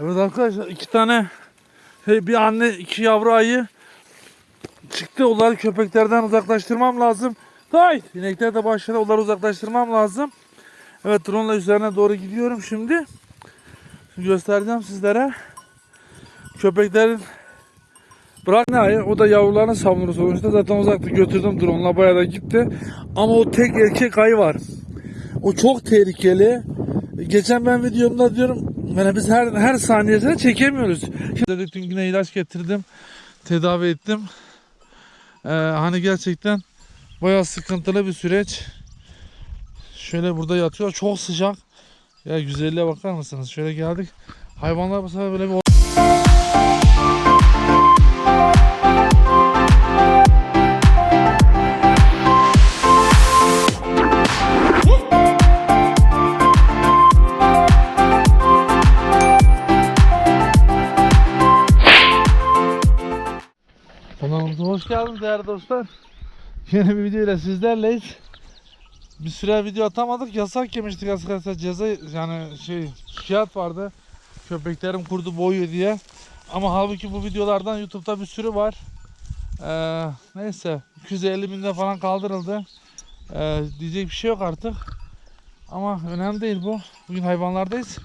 Evet arkadaşlar iki tane bir anne iki yavru ayı çıktı. Onları köpeklerden uzaklaştırmam lazım. Hay! İnekler de başladı. Onları uzaklaştırmam lazım. Evet drone üzerine doğru gidiyorum şimdi. Şimdi göstereceğim sizlere. Köpeklerin Bırak ne ayı? O da yavrularını savunur sonuçta. Zaten uzakta götürdüm drone'la bayağı da gitti. Ama o tek erkek ayı var. O çok tehlikeli. Geçen ben videomda diyorum yani biz her her saniyesine çekemiyoruz. Şimdi dün yine ilaç getirdim. Tedavi ettim. Ee, hani gerçekten bayağı sıkıntılı bir süreç. Şöyle burada yatıyor. Çok sıcak. Ya güzelliğe bakar mısınız? Şöyle geldik. Hayvanlar bu sefer böyle bir hoş geldiniz değerli dostlar. Yeni bir video ile sizlerleyiz. Bir süre video atamadık. Yasak yemiştik arkadaşlar. Ceza yani şey şikayet vardı. Köpeklerim kurdu boyuyor diye. Ama halbuki bu videolardan YouTube'da bir sürü var. Ee, neyse 250 binde falan kaldırıldı. Ee, diyecek bir şey yok artık. Ama önemli değil bu. Bugün hayvanlardayız.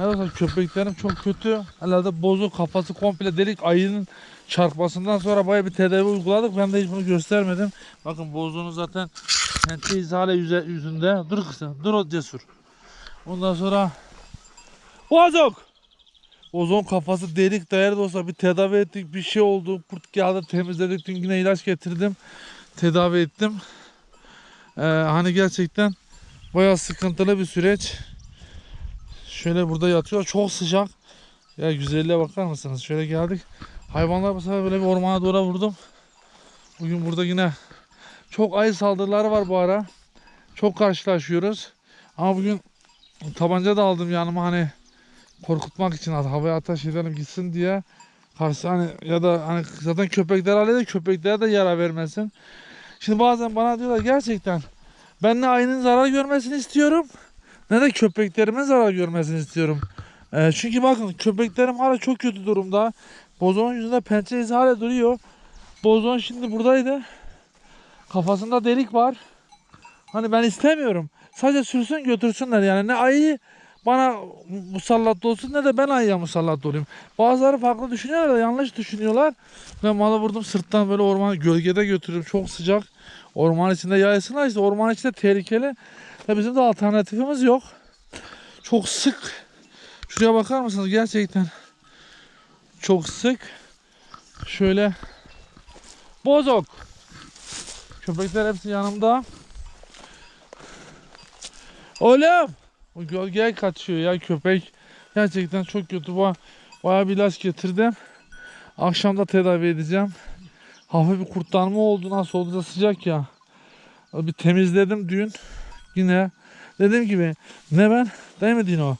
Evet köpeklerim çok kötü. Herhalde bozuk kafası komple delik ayının çarpmasından sonra bayağı bir tedavi uyguladık. Ben de hiç bunu göstermedim. Bakın bozuğunu zaten izale yüze, yüzünde. Dur kızım. Dur o cesur. Ondan sonra bozuk. Bozuğun kafası delik değerli olsa bir tedavi ettik. Bir şey oldu. Kurt geldi temizledik. Dün yine ilaç getirdim. Tedavi ettim. Ee, hani gerçekten bayağı sıkıntılı bir süreç. Şöyle burada yatıyor. Çok sıcak. Ya güzelliğe bakar mısınız? Şöyle geldik. Hayvanlar bu sefer böyle bir ormana doğru vurdum. Bugün burada yine çok ayı saldırıları var bu ara. Çok karşılaşıyoruz. Ama bugün tabanca da aldım yanıma hani korkutmak için havaya ateş edelim gitsin diye. Karşı hani ya da hani zaten köpekler halleder köpeklere de yara vermesin. Şimdi bazen bana diyorlar gerçekten ben ne ayının zarar görmesini istiyorum ne de köpeklerimin zarar görmesini istiyorum. Ee, çünkü bakın köpeklerim hala çok kötü durumda. Bozon yüzünde pençe izi hala duruyor. Bozon şimdi buradaydı. Kafasında delik var. Hani ben istemiyorum. Sadece sürsün götürsünler yani. Ne ayı bana musallat olsun ne de ben ayıya musallat olayım. Bazıları farklı düşünüyorlar da yanlış düşünüyorlar. Ben malı vurdum sırttan böyle orman gölgede götürdüm. Çok sıcak. Orman içinde yaysınlar işte orman içinde tehlikeli. Ya bizim de alternatifimiz yok. Çok sık. Şuraya bakar mısınız gerçekten? Çok sık. Şöyle bozok. Köpekler hepsi yanımda. Oğlum. O gölgeye kaçıyor ya köpek. Gerçekten çok kötü. Ba bayağı bir ilaç getirdim. Akşam da tedavi edeceğim. Hafif bir kurtlanma oldu. Nasıl oldu da sıcak ya. Bir temizledim dün. Yine dediğim gibi ne ben değil mi Dino?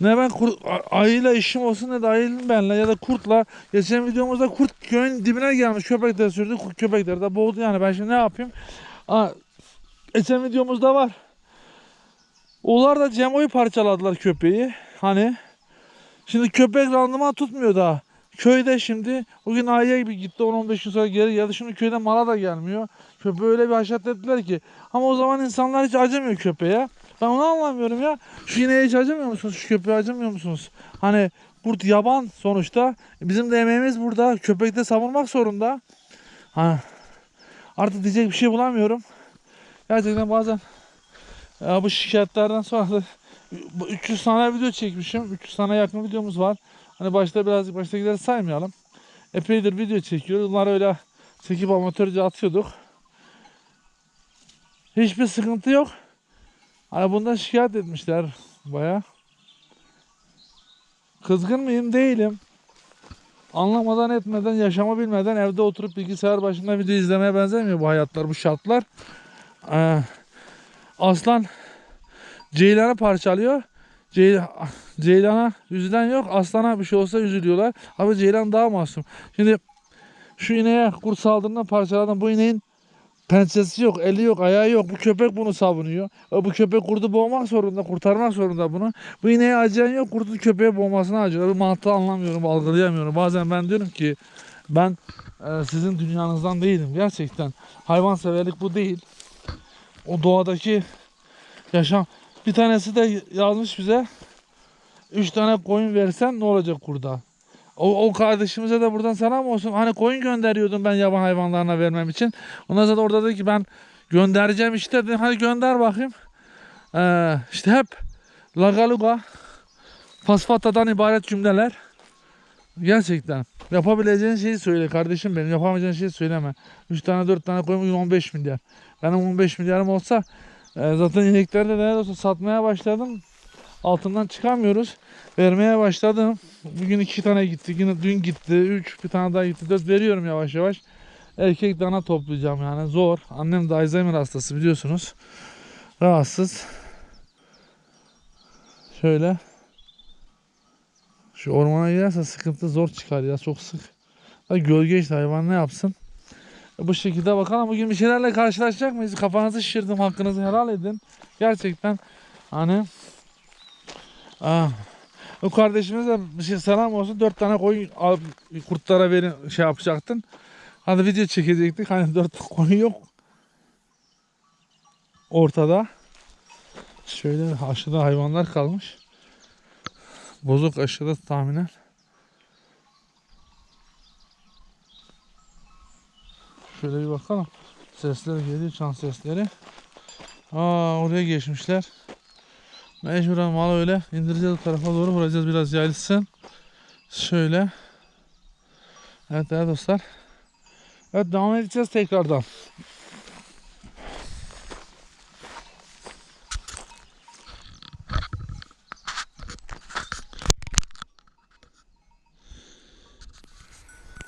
Ne ben kurt, ayıyla işim olsun ne de ayının benle ya da kurtla. Geçen videomuzda kurt köyün dibine gelmiş köpekler sürdü. Köpekler de boğdu yani ben şimdi ne yapayım? Aa, geçen videomuzda var. Onlar da Cemo'yu parçaladılar köpeği. Hani şimdi köpek randıman tutmuyor daha. Köyde şimdi bugün ayıya gibi gitti 10-15 gün sonra geri geldi. Şimdi köyde mala da gelmiyor. Köpeği öyle bir haşat ettiler ki. Ama o zaman insanlar hiç acımıyor köpeğe. Ben onu anlamıyorum ya. Şu ineğe hiç acımıyor musunuz? Şu köpeğe acımıyor musunuz? Hani kurt yaban sonuçta. Bizim de emeğimiz burada. Köpek de savunmak zorunda. Ha. Artık diyecek bir şey bulamıyorum. Gerçekten bazen ya bu şikayetlerden sonra da bu 300 tane video çekmişim. 300 tane yakın videomuz var. Hani başta birazcık baştakileri saymayalım. Epeydir video çekiyoruz. Bunları öyle çekip amatörce atıyorduk. Hiçbir sıkıntı yok. Hani bundan şikayet etmişler baya. Kızgın mıyım? Değilim. Anlamadan etmeden, yaşama bilmeden evde oturup bilgisayar başında video izlemeye benzemiyor bu hayatlar, bu şartlar. Ee, aslan Ceylan'ı parçalıyor. Cey Ceylan'a üzülen yok. Aslana bir şey olsa üzülüyorlar. Ama Ceylan daha masum. Şimdi şu ineğe kurt saldırından parçaladım. Bu ineğin pençesi yok, eli yok, ayağı yok. Bu köpek bunu savunuyor. E bu köpek kurdu boğmak zorunda, kurtarmak zorunda bunu. Bu ineğe acıyan yok, kurdu köpeğe boğmasına acıyor. Bu mantığı anlamıyorum, algılayamıyorum. Bazen ben diyorum ki ben e, sizin dünyanızdan değilim. Gerçekten hayvanseverlik bu değil. O doğadaki yaşam. Bir tanesi de yazmış bize. Üç tane koyun versen ne olacak kurda? O, o kardeşimize de buradan selam olsun. Hani koyun gönderiyordum ben yaban hayvanlarına vermem için. Ondan sonra orada dedi ki ben göndereceğim işte dedim hadi gönder bakayım. Ee, işte hep lagaluga fasfatadan ibaret cümleler. Gerçekten. Yapabileceğin şeyi söyle kardeşim benim. Yapamayacağın şeyi söyleme. 3 tane 4 tane koyun bugün 15 milyar. Benim 15 milyarım olsa e, zaten inekleri de ne olsa satmaya başladım. Altından çıkamıyoruz. Vermeye başladım. Bugün iki tane gitti. Yine dün gitti. Üç bir tane daha gitti. Dört veriyorum yavaş yavaş. Erkek dana toplayacağım yani. Zor. Annem de Alzheimer hastası biliyorsunuz. Rahatsız. Şöyle. Şu ormana girerse sıkıntı zor çıkar ya. Çok sık. Ha, gölge işte hayvan ne yapsın. Bu şekilde bakalım. Bugün bir şeylerle karşılaşacak mıyız? Kafanızı şişirdim. Hakkınızı helal edin. Gerçekten hani Ah. O kardeşimize bir şey selam olsun. Dört tane koyun al, kurtlara verin şey yapacaktın. Hadi video çekecektik. Hani dört koyun yok. Ortada. Şöyle aşağıda hayvanlar kalmış. Bozuk aşağıda tahminen. Şöyle bir bakalım. Sesler geliyor, çan sesleri. Aa oraya geçmişler. Mecburen malı öyle indireceğiz tarafa doğru vuracağız biraz yayılsın. Şöyle. Evet değerli dostlar. Evet devam edeceğiz tekrardan.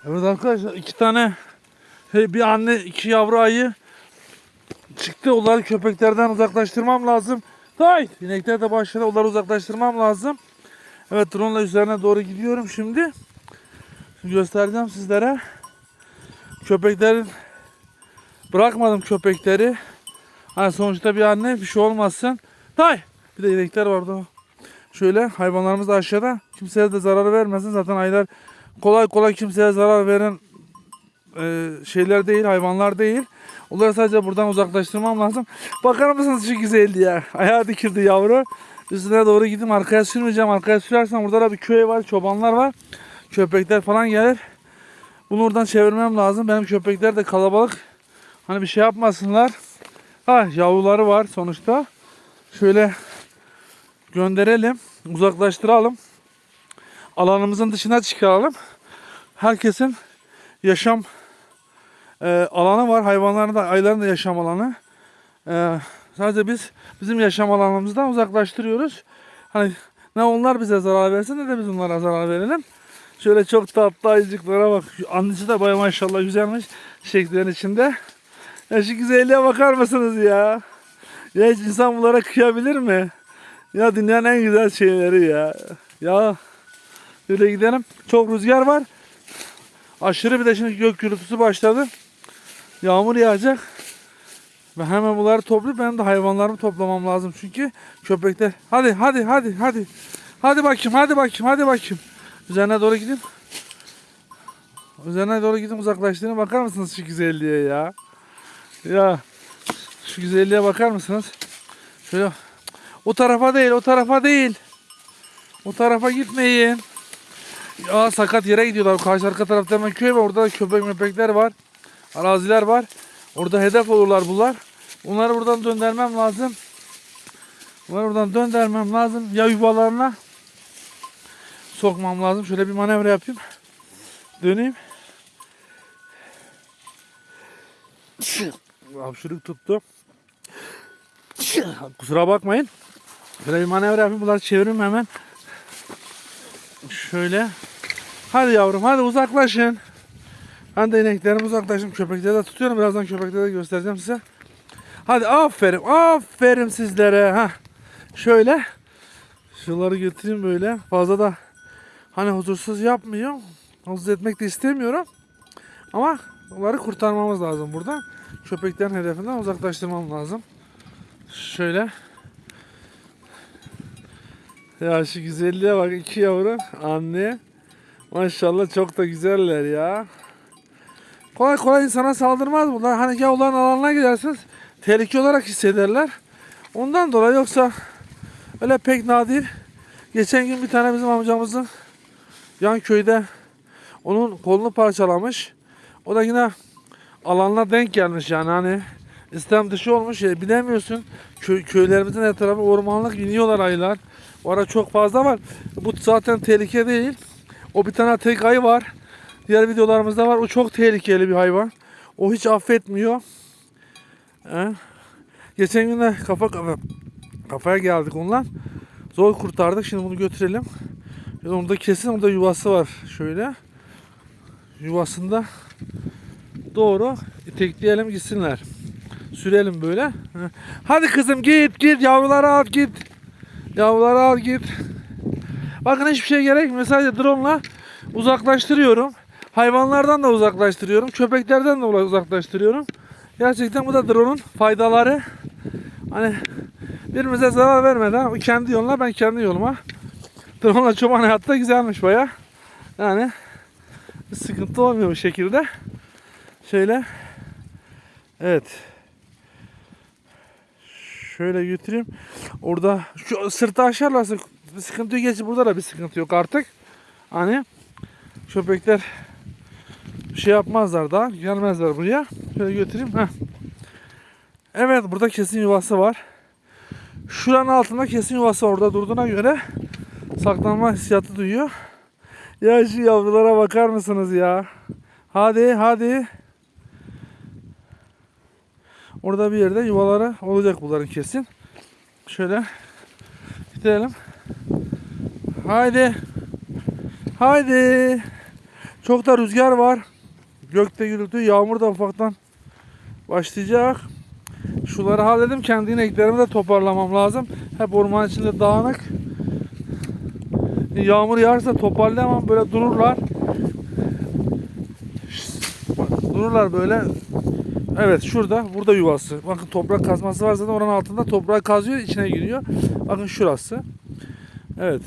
Evet arkadaşlar iki tane bir anne iki yavru ayı çıktı. Onları köpeklerden uzaklaştırmam lazım. Hay! İnekler de başladı. Onları uzaklaştırmam lazım. Evet drone ile üzerine doğru gidiyorum şimdi. Şimdi göstereceğim sizlere. Köpeklerin bırakmadım köpekleri. Hani sonuçta bir anne bir şey olmasın. Hay! Bir de inekler vardı. Şöyle hayvanlarımız da aşağıda. Kimseye de zarar vermesin. Zaten aylar kolay kolay kimseye zarar veren e, şeyler değil, hayvanlar değil. Onları sadece buradan uzaklaştırmam lazım. Bakar mısınız şu güzelliğe? Ayağı dikildi yavru. Üstüne doğru gidip arkaya sürmeyeceğim. Arkaya sürersem burada da bir köy var, çobanlar var. Köpekler falan gelir. Bunu oradan çevirmem lazım. Benim köpekler de kalabalık. Hani bir şey yapmasınlar. Ha yavruları var sonuçta. Şöyle gönderelim. Uzaklaştıralım. Alanımızın dışına çıkaralım. Herkesin yaşam e, alanı var. Hayvanların da ayların da yaşam alanı. E, sadece biz bizim yaşam alanımızdan uzaklaştırıyoruz. Hani ne onlar bize zarar versin ne de biz onlara zarar verelim. Şöyle çok tatlı ayıcıklara bak. Annesi de baya maşallah güzelmiş şeklerin içinde. Ya şu güzelliğe bakar mısınız ya? Ya hiç insan bunlara kıyabilir mi? Ya dünyanın en güzel şeyleri ya. Ya şöyle gidelim. Çok rüzgar var. Aşırı bir de şimdi gök gürültüsü başladı. Yağmur yağacak. Ben hemen bunları toplayıp benim de hayvanlarımı toplamam lazım çünkü köpekler. Hadi hadi hadi hadi. Hadi bakayım hadi bakayım hadi bakayım. Üzerine doğru gidin. Üzerine doğru gidin uzaklaştığına bakar mısınız şu güzelliğe ya? Ya şu güzelliğe bakar mısınız? Şöyle o tarafa değil o tarafa değil. O tarafa gitmeyin. Ya sakat yere gidiyorlar. Karşı arka tarafta hemen köy var. Orada da köpek mepekler var. Araziler var. Orada hedef olurlar bunlar. Onları buradan döndürmem lazım. Bunları buradan döndürmem lazım. Ya yuvalarına sokmam lazım. Şöyle bir manevra yapayım. Döneyim. Hapşırık tuttu. Kusura bakmayın. Şöyle bir manevra yapayım. Bunları çevireyim hemen. Şöyle. Hadi yavrum hadi uzaklaşın. Ben de ineklerimi uzaklaştım. Köpekleri de tutuyorum. Birazdan köpekleri de göstereceğim size. Hadi aferin. Aferin sizlere. ha. Şöyle. Şunları götüreyim böyle. Fazla da hani huzursuz yapmıyorum. Huzursuz etmek de istemiyorum. Ama Bunları kurtarmamız lazım buradan. Köpeklerin hedefinden uzaklaştırmam lazım. Şöyle. Ya şu güzelliğe bak iki yavru anne. Maşallah çok da güzeller ya. Kolay kolay insana saldırmaz bunlar. Hani yavruların alanına gidersiniz tehlike olarak hissederler. Ondan dolayı yoksa öyle pek nadir. Geçen gün bir tane bizim amcamızın yan köyde onun kolunu parçalamış. O da yine alanına denk gelmiş yani hani istem dışı olmuş ya bilemiyorsun. Köy, köylerimizin her tarafı ormanlık iniyorlar ayılar. Bu ara çok fazla var. Bu zaten tehlike değil. O bir tane tek ayı var. Diğer videolarımızda var. O çok tehlikeli bir hayvan. O hiç affetmiyor. He? Geçen gün de kafa kafa kafaya geldik onunla. Zor kurtardık. Şimdi bunu götürelim. Şimdi orada kesin orada yuvası var. Şöyle. Yuvasında doğru itekleyelim gitsinler. Sürelim böyle. Hadi kızım git git yavruları al git. Yavruları al git. Bakın hiçbir şey gerekmiyor. Sadece drone'la uzaklaştırıyorum. Hayvanlardan da uzaklaştırıyorum. Köpeklerden de uzaklaştırıyorum. Gerçekten bu da drone'un faydaları. Hani birbirimize zarar vermeden kendi yoluna ben kendi yoluma. Drone'la çoban hayatta güzelmiş baya. Yani bir sıkıntı olmuyor bu şekilde. Şöyle. Evet. Şöyle götüreyim. Orada şu sırtı aşarlarsa bir sıkıntı yok. Gerçi burada da bir sıkıntı yok artık. Hani köpekler bir şey yapmazlar daha. Gelmezler buraya. Şöyle götüreyim. Heh. Evet burada kesin yuvası var. Şuranın altında kesin yuvası orada durduğuna göre saklanma hissiyatı duyuyor. Ya şu yavrulara bakar mısınız ya? Hadi hadi. Orada bir yerde yuvaları olacak bunların kesin. Şöyle gidelim. Haydi. Haydi. Çok da rüzgar var. Gökte gürültü, yağmur da ufaktan başlayacak. Şuları halledim. Kendi ineklerimi de toparlamam lazım. Hep orman içinde dağınık. Yağmur yağarsa toparlayamam. Böyle dururlar. Dururlar böyle. Evet şurada. Burada yuvası. Bakın toprak kazması var zaten oranın altında toprağı kazıyor içine giriyor. Bakın şurası. Evet.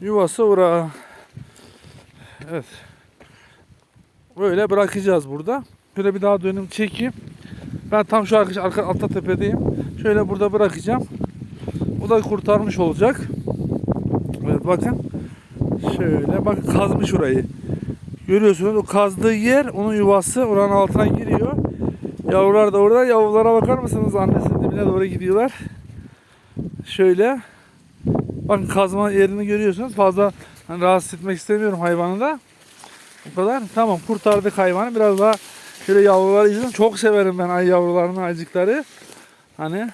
Yuvası ora. Evet. Böyle bırakacağız burada. Şöyle bir daha dönüm çekeyim. Ben tam şu arka, arka altta tepedeyim. Şöyle burada bırakacağım. O da kurtarmış olacak. Evet bakın. Şöyle bakın kazmış orayı. Görüyorsunuz o kazdığı yer onun yuvası oranın altına giriyor. Yavrular da orada. Yavrulara bakar mısınız? Annesinin dibine doğru gidiyorlar. Şöyle. Bakın kazma yerini görüyorsunuz. Fazla hani rahatsız etmek istemiyorum hayvanı da. Bu kadar. Tamam kurtardık hayvanı. Biraz daha şöyle yavruları izledim. Çok severim ben ay yavrularını, aycıkları. Hani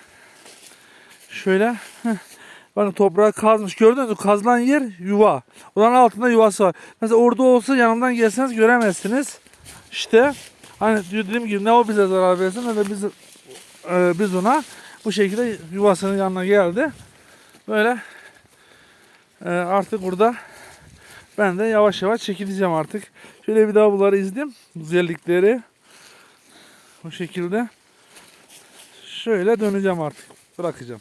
şöyle bakın toprağı kazmış. Gördünüz mü? Kazılan yer yuva. Oranın altında yuvası var. Mesela orada olsa yanından gelseniz göremezsiniz. İşte hani dediğim gibi ne o bize zarar versin ne de biz e, biz ona bu şekilde yuvasının yanına geldi. Böyle e, artık burada ben de yavaş yavaş çekileceğim artık. Şöyle bir daha bunları izleyeyim. Güzellikleri. Bu şekilde. Şöyle döneceğim artık. Bırakacağım.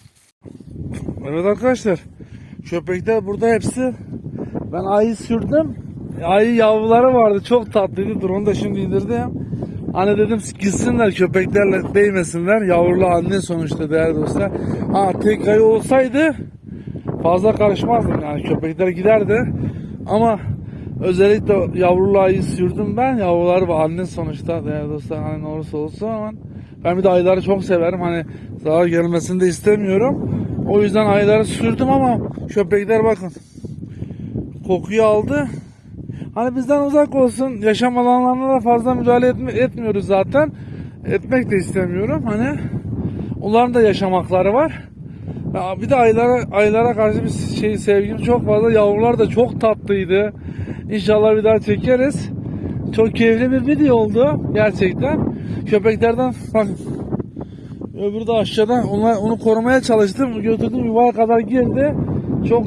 Evet arkadaşlar. Köpekler burada hepsi. Ben ayı sürdüm. Ayı yavruları vardı. Çok tatlıydı. Drone'u da şimdi indirdim. Hani dedim gitsinler köpeklerle değmesinler. Yavrulu anne sonuçta değerli dostlar. Ha tek ayı olsaydı fazla karışmazdım yani köpekler giderdi. Ama özellikle yavrulu ayı sürdüm ben. Yavrular var anne sonuçta değerli dostlar hani ne olursa olsun ama ben bir de ayıları çok severim. Hani zarar gelmesini de istemiyorum. O yüzden ayıları sürdüm ama köpekler bakın kokuyu aldı. Hani bizden uzak olsun. Yaşam alanlarına da fazla müdahale etmi- etmiyoruz zaten. Etmek de istemiyorum. Hani onların da yaşam hakları var. Ya bir de aylara aylara karşı bir şey sevgim çok fazla. Yavrular da çok tatlıydı. İnşallah bir daha çekeriz. Çok keyifli bir video oldu gerçekten. Köpeklerden bak öbürü de aşağıda onu, onu korumaya çalıştım. Götürdüm yuvaya kadar girdi. Çok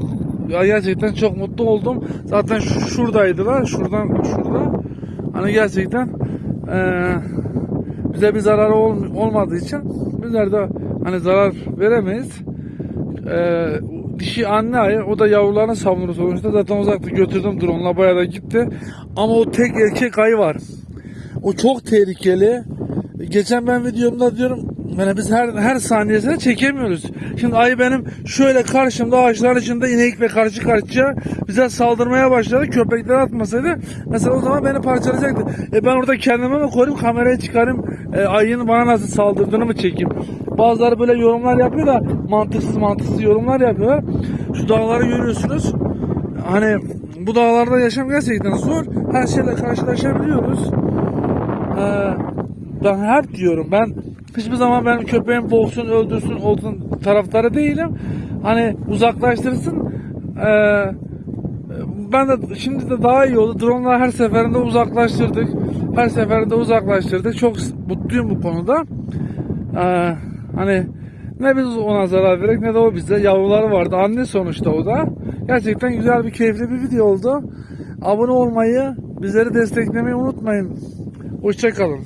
ya gerçekten çok mutlu oldum. Zaten şu- şuradaydılar. Şuradan şurada. Hani gerçekten eee, bize bir zararı ol- olmadığı için bizler de hani zarar veremeyiz. Eee, dişi anne ayı o da yavrularını savunur sonuçta zaten uzakta götürdüm drone'la bayağı da gitti. Ama o tek erkek ayı var. O çok tehlikeli. Geçen ben videomda diyorum yani biz her her saniyesine çekemiyoruz. Şimdi ayı benim şöyle karşımda ağaçların içinde inekle karşı karşıya bize saldırmaya başladı. Köpekler atmasaydı mesela o zaman beni parçalayacaktı. E ben orada kendime mi koruyayım kamerayı çıkarayım e, ayının bana nasıl saldırdığını mı çekeyim. Bazıları böyle yorumlar yapıyor da mantıksız mantıksız yorumlar yapıyorlar. Şu dağları görüyorsunuz. Hani bu dağlarda yaşam gerçekten zor. Her şeyle karşılaşabiliyoruz. Ee, ben her diyorum ben hiçbir zaman benim köpeğim boğsun öldürsün olsun taraftarı değilim. Hani uzaklaştırsın. Ee, ben de şimdi de daha iyi oldu. Drone'lar her seferinde uzaklaştırdık. Her seferinde uzaklaştırdık. Çok mutluyum bu konuda. Ee, hani ne biz ona zarar verek ne de o bize. Yavruları vardı. Anne sonuçta o da. Gerçekten güzel bir keyifli bir video oldu. Abone olmayı, bizleri desteklemeyi unutmayın. Hoşçakalın.